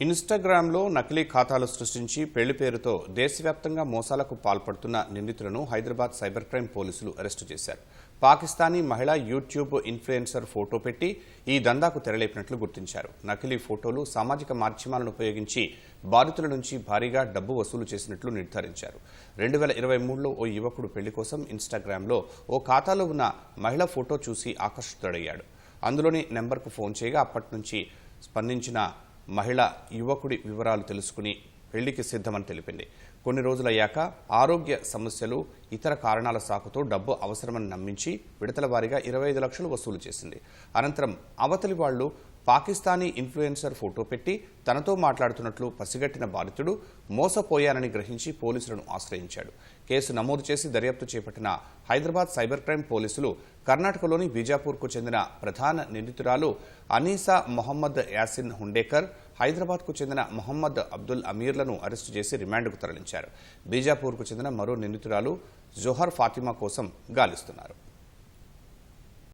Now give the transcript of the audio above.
ఇన్స్టాగ్రామ్లో నకిలీ ఖాతాలు సృష్టించి పెళ్ళి పేరుతో దేశవ్యాప్తంగా మోసాలకు పాల్పడుతున్న నిందితులను హైదరాబాద్ సైబర్ క్రైమ్ పోలీసులు అరెస్టు చేశారు. పాకిస్తానీ మహిళ యూట్యూబ్ ఇన్ఫ్లుయెన్సర్ ఫోటో పెట్టి ఈ దందాకు తెరలేపినట్లు గుర్తించారు. నకిలీ ఫోటోలు సామాజిక మాధ్యమాలను ఉపయోగించి బాధితుల నుంచి భారీగా డబ్బు వసూలు చేసినట్లు నిర్ధారించారు. రెండు వేల ఇరవై మూడులో ఓ యువకుడు పెళ్ళి కోసం ఇన్స్టాగ్రామ్లో ఓ ఖాతాలో ఉన్న మహిళ ఫోటో చూసి ఆకర్షితుడయ్యాడు. అందులోని నెంబర్కు ఫోన్ చేయగా అప్పటి నుంచి స్పందించిన మహిళ యువకుడి వివరాలు తెలుసుకుని పెళ్ళికి సిద్ధమని తెలిపింది. కొన్ని రోజులయ్యాక ఆరోగ్య సమస్యలు ఇతర కారణాల సాకుతో డబ్బు అవసరమని నమ్మించి విడతల వారీగా ఇరవై ఐదు లక్షలు వసూలు చేసింది. అనంతరం అవతలి వాళ్ళు పాకిస్తానీ ఇన్ఫ్లుయెన్సర్ ఫోటో పెట్టి తనతో మాట్లాడుతున్నట్లు పసిగట్టిన బాధితుడు మోసపోయానని గ్రహించి పోలీసులను ఆశ్రయించాడు. కేసు నమోదు చేసి దర్యాప్తు చేపట్టిన హైదరాబాద్ సైబర్ క్రైమ్ పోలీసులు కర్ణాటకలోని బీజాపూర్కు చెందిన ప్రధాన నిందితురాలు అనీసా మొహమ్మద్ యాసిన్ హుండేకర్ హైదరాబాద్కు చెందిన మొహమ్మద్ అబ్దుల్ అమీర్లను అరెస్టు చేసి రిమాండ్కు తరలించారు. బీజాపూర్కు చెందిన మరో నిందితురాలు జోహర్ ఫాతిమా కోసం గాలిస్తున్నారు.